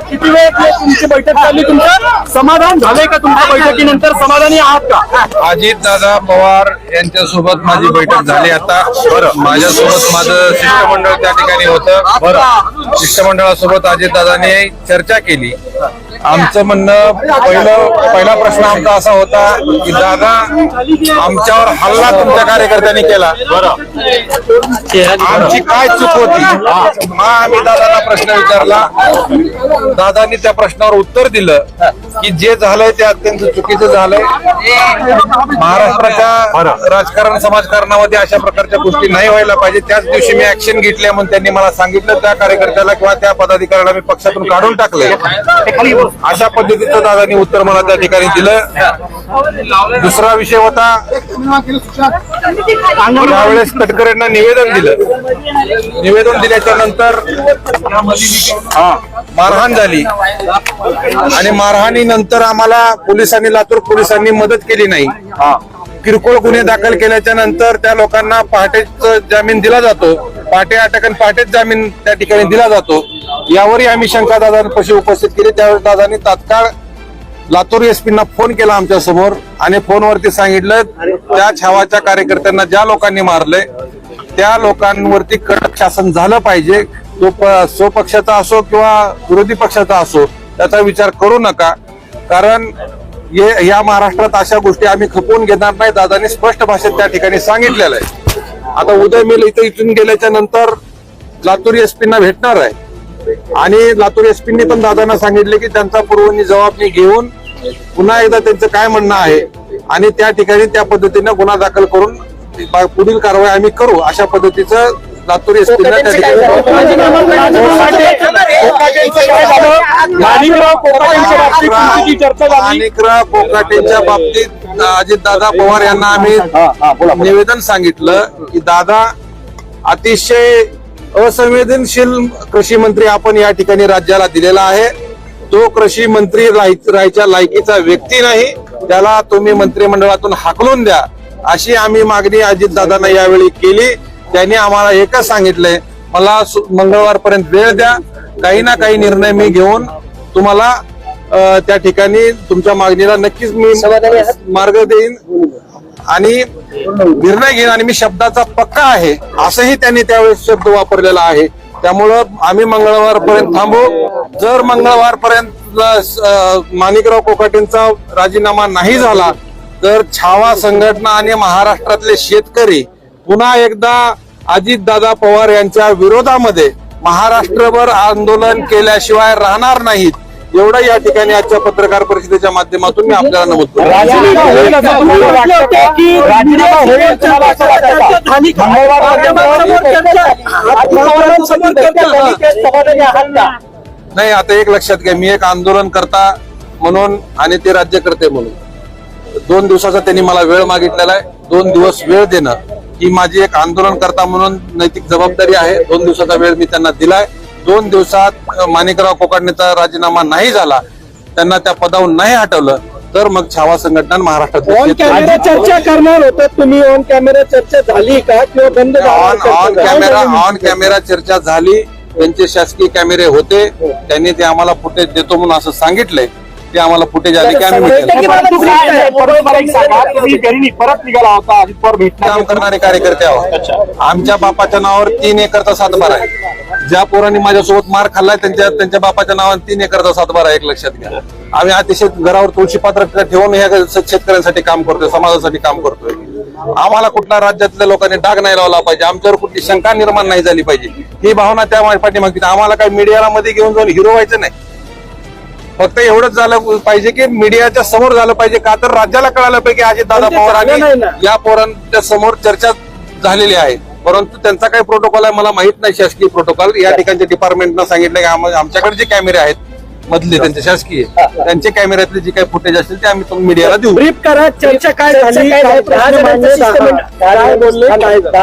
किती वेळ तुमची बैठक झाली तुमचं समाधान झालंय का तुमच्या बैठकीनंतर? समाधानी आहात का? अजित दादा पवार यांच्यासोबत माझी बैठक झाली आता. बरं माझ्यासोबत माझं शिष्टमंडळ त्या ठिकाणी होतं. बरं शिष्टमंडळासोबत अजित दादाने चर्चा केली. आमचं म्हणणं पहिलं पहिला प्रश्न आमचा असा होता की दादा आमच्यावर हल्ला तुमच्या कार्यकर्त्यांनी केला. आमची काय चूक होती? हा आम्ही दादाला प्रश्न विचारला. दादांनी त्या प्रश्नावर उत्तर दिलं की जे झालंय ते अत्यंत चुकीचं झालंय. महाराष्ट्राच्या राजकारण समाजकारणामध्ये अशा प्रकारच्या गोष्टी नाही व्हायला पाहिजे. त्याच दिवशी मी ऍक्शन घेतली म्हणून त्यांनी मला सांगितलं त्या कार्यकर्त्याला किंवा त्या पदाधिकाऱ्याला मी पक्षातून काढून टाकले अशा पद्धतीचं दादांनी उत्तर मला त्या ठिकाणी दिलं. दुसरा विषय होता त्यावेळेस तटकरेंना निवेदन दिलं. निवेदन दिल्याच्या नंतर हा, मारहाण झाली. आणि मारहाणीनंतर आम्हाला पोलिसांनी लातूर पोलिसांनी मदत केली नाही. किरकोळ गुन्हे दाखल केल्याच्यानंतर त्या लोकांना पहाटेच जामीन दिला जातो. पहाटे अटक आणि पहाटेच जामीन त्या ठिकाणी दिला जातो. यावरही आम्ही शंका दादांपाशी उपस्थित केली. त्यावेळेस दादांनी तात्काळ लातूर एसपींना फोन केला आमच्यासमोर आणि फोनवरती सांगितलं त्या छावाच्या कार्यकर्त्यांना ज्या लोकांनी मारलंय त्या लोकांवरती कडक शासन झालं पाहिजे. तो प- स्वपक्षाचा असो किंवा विरोधी पक्षाचा असो त्याचा विचार करू नका. कारण ये- या महाराष्ट्रात अशा गोष्टी आम्ही खपवून घेणार नाही दादांनी स्पष्ट भाषेत त्या ठिकाणी सांगितलेलं आहे. आता उदय मिल इथं इथून गेल्याच्यानंतर लातूर एसपींना भेटणार आहे. आणि लातूर एसपींनी पण दादांना सांगितले की त्यांचा पूर्वनी जबाबदारी घेऊन पुन्हा एकदा त्यांचं काय म्हणणं आहे आणि त्या ठिकाणी त्या पद्धतीनं गुन्हा दाखल करून पुढील कारवाई आम्ही करू अशा पद्धतीचं लातूर एसपींना त्या झालं? माणिकराव कोकाटेंच्या बाबतीत तुमची जी चर्चा झाली. माणिकराव कोकाटेंच्या बाबतीत अजित दादा पवार यांना आम्ही निवेदन सांगितलं की दादा अतिशय असंवेदनशील कृषी मंत्री आपण या ठिकाणी राज्याला दिलेला आहे. तो कृषी मंत्री राहाय- राहायच्या लायकीचा व्यक्ती नाही. त्याला तुम्ही मंत्रिमंडळातून हाकलून द्या. अशी आम्ही मागणी अजित दादांना यावेळी केली. त्यांनी आम्हाला एकच सांगितलंय. मला मंगळवारपर्यंत वेळ द्या. काही ना काही निर्णय मी घेऊन तुम्हाला त्या ठिकाणी तुमच्या मागणीला नक्कीच मी मार्ग देईन. आणि निर्णय घेईन आणि मी शब्दाचा पक्का आहे असंही त्यांनी त्यावेळेस शब्द वापरलेला आहे. त्यामुळं आम्ही मंगळवारपर्यंत थांबू. जर मंगळवारपर्यंत पर्यंत माणिकराव कोकाटेंचा राजीनामा नाही झाला तर छावा संघटना आणि महाराष्ट्रातले शेतकरी पुन्हा एकदा अजितदादा पवार यांच्या विरोधामध्ये महाराष्ट्रभर आंदोलन केल्याशिवाय राहणार नाहीत. एवढं या ठिकाणी आजच्या पत्रकार परिषदेच्या माध्यमातून मी आपल्याला नमूद करतो? नाही आता एक लक्षात घ्या. मी एक आंदोलन करता म्हणून आणि ते राज्यकर्ते म्हणून. दोन दिवसाचा त्यांनी मला वेळ मागितलेला आहे. दोन दिवस वेळ देणं ही माझी एक आंदोलन करता म्हणून नैतिक जबाबदारी आहे. दोन दिवसाचा वेळ मी त्यांना दिलाय. दोन दिवसात माणिकराव कोकाडणेचा राजीनामा नाही झाला त्यांना त्या पदावरून नाही हटवलं तर मग छावा संघटना महाराष्ट्रात ऑन कॅमेरा चर्चा करणार होतं तुम्ही ऑन कॅमेरा चर्चा झाली का किंवा बंद on on? Camera on camera चर्चा झाली त्यांचे शासकीय कॅमेरे होते त्यांनी ते आम्हाला फुटेज देतो म्हणून असं सांगितलंय ते आम्हाला फुटेज आले की आम्ही. परंतु निघाला होता अजित पवार काम करणारे कार्यकर्ते आहोत. आमच्या बापाच्या नावावर तीन एकरचा सातबारा आहे. ज्या पोरांनी माझ्यासोबत मार खाल्लाय त्यांच्या त्यांच्या बापाच्या नावावर तीन एकरचा सातबारा एक लक्षात घ्या. आम्ही अतिशय घरावर तुळशी पात्र ठेवून ह्या शेतकऱ्यांसाठी काम करतोय समाजासाठी काम करतोय. आम्हाला कुठल्या राज्यातल्या लोकांनी डाग नाही लावला पाहिजे आमच्यावर कुठली शंका निर्माण नाही झाली पाहिजे. ही भावना त्या पाठीमागची आम्हाला काही मीडियाला मध्ये घेऊन जाऊन हिरो व्हायचं नाही. फक्त एवढंच झालं पाहिजे की मीडियाच्या समोर झालं पाहिजे. का तर राज्याला कळालं पाहिजे की अजित दादा पवार आणि. या पोरांच्या समोर चर्चा झालेली आहे. परंतु त्यांचा काही प्रोटोकॉल आहे मला माहीत नाही शासकीय प्रोटोकॉल या ठिकाणच्या डिपार्टमेंटनं सांगितलं की आम- आमच्याकडे जे कॅमेरे आहेत मधले त्यांचे शासकीय त्यांचे कॅमेऱ्यातले जे काही फुटेज असतील ते आम्ही मीडियाला देऊ. ब्रीफ करा चर्चा काय झाली काय काय झालं? दहा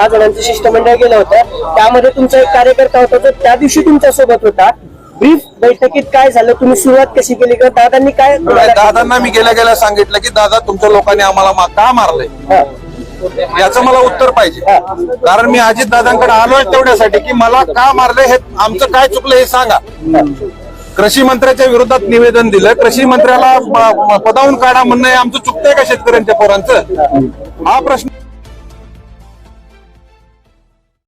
जणांचं? शिष्टमंडळ- गेलं होतं. त्यामध्ये तुमचा एक कार्यकर्ता होता तो त्या दिवशी तुमच्यासोबत होता. ब्रीफ बैठकीत काय झालं तुम्ही सुरुवात कशी केली किंवा दादांनी काय दादांना मी गेल्या गेल्या सांगितलं की दादा तुमच्या लोकांनी आम्हाला का मारलंय. याचं मला उत्तर पाहिजे. कारण मी अजित दादांकडे आलोय तेवढ्यासाठी की मला का मारले हे आमचं काय चुकलं हे सांगा. कृषी मंत्र्याच्या विरोधात निवेदन दिलं. कृषी मंत्र्याला पदावून काढा म्हणणं हे आमचं चुकतंय का शेतकऱ्यांच्या पोरांचं? हा प्रश्न